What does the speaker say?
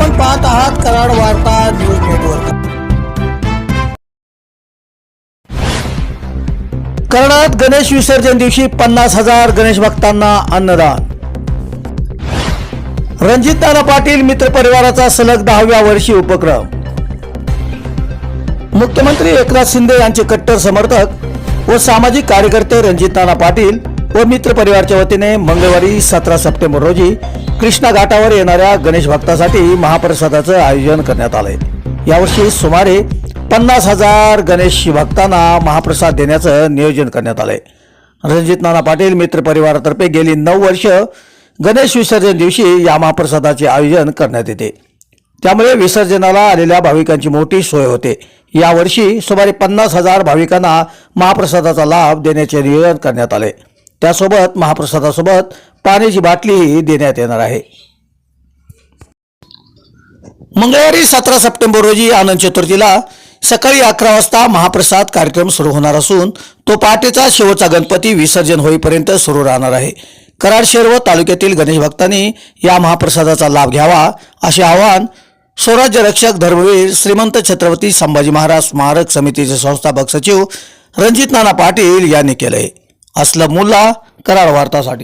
आपण पाहत आहात कराड वार्ता न्यूज नेटवर्क. कराडात गणेश विसर्जन दिवशी पन्नास हजार गणेश भक्तांना अन्नदान. रणजित नाना पाटील मित्र परिवाराचा सलग दहाव्या वर्षी उपक्रम. मुख्यमंत्री एकनाथ शिंदे यांचे कट्टर समर्थक व सामाजिक कार्यकर्ते रणजित नाना पाटील व मित्र परिवारच्या वतीने मंगळवारी सतरा सप्टेंबर रोजी कृष्णा घाटावर येणाऱ्या गणेश भक्तासाठी महाप्रसादाचं आयोजन करण्यात आलंय. यावर्षी सुमारे पन्नास हजार गणेश भक्तांना महाप्रसाद देण्याचं नियोजन करण्यात आलंय. रणजित नाना पाटील मित्र परिवारातर्फे गेली नऊ वर्ष गणेश विसर्जन दिवशी या महाप्रसादाचे आयोजन करण्यात येते. त्यामुळे विसर्जनाला आलेल्या भाविकांची मोठी सोय होते. यावर्षी सुमारे पन्नास हजार भाविकांना महाप्रसादाचा लाभ देण्याचे नियोजन करण्यात आले त्यासोबत महाप्रसादासोबत पाण्याची बाटलीही देण्यात येणार आहे. मंगळवारी सतरा सप्टेंबर रोजी आनंद चतुर्थीला सकाळी अकरा वाजता महाप्रसाद कार्यक्रम सुरू होणार असून तो पहाटेचा शेवटचा गणपती विसर्जन होईपर्यंत सुरू राहणार आहे. कराड शहर व तालुक्यातील गणेश भक्तांनी या महाप्रसादाचा लाभ घ्यावा असे आवाहन स्वराज्य रक्षक धर्मवीर श्रीमंत छत्रपती संभाजी महाराज स्मारक समितीचे संस्थापक सचिव रणजित नाना पाटील यांनी केलंय असलं मुल्ला कराड वार्तासाठी.